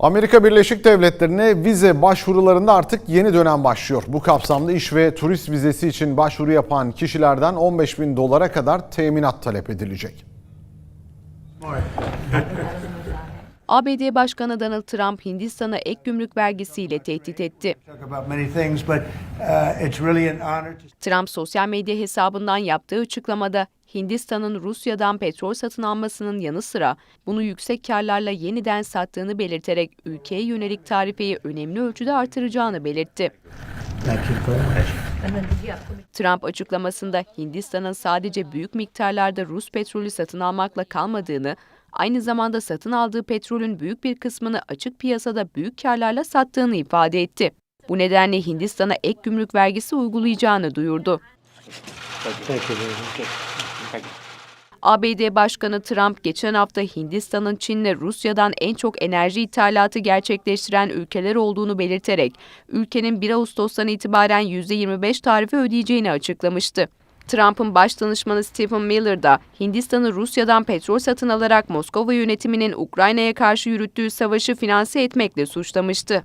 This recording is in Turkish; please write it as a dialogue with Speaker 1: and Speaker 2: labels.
Speaker 1: Amerika Birleşik Devletleri'ne vize başvurularında artık yeni dönem başlıyor. Bu kapsamda iş ve turist vizesi için başvuru yapan kişilerden 15 bin dolara kadar teminat talep edilecek.
Speaker 2: ABD Başkanı Donald Trump Hindistan'a ek gümrük vergisiyle tehdit etti.
Speaker 3: uh,
Speaker 2: Trump sosyal medya hesabından yaptığı açıklamada Hindistan'ın Rusya'dan petrol satın almasının yanı sıra bunu yüksek karlarla yeniden sattığını belirterek ülkeye yönelik tarifeyi önemli ölçüde artıracağını belirtti. Trump açıklamasında Hindistan'ın sadece büyük miktarlarda Rus petrolü satın almakla kalmadığını, aynı zamanda satın aldığı petrolün büyük bir kısmını açık piyasada büyük karlarla sattığını ifade etti. Bu nedenle Hindistan'a ek gümrük vergisi uygulayacağını duyurdu. ABD Başkanı Trump geçen hafta Hindistan'ın Çin'le Rusya'dan en çok enerji ithalatı gerçekleştiren ülkeler olduğunu belirterek ülkenin 1 Ağustos'tan itibaren %25 tarifi ödeyeceğini açıklamıştı. Trump'ın baş danışmanı Stephen Miller da Hindistan'ı Rusya'dan petrol satın alarak Moskova yönetiminin Ukrayna'ya karşı yürüttüğü savaşı finanse etmekle suçlamıştı.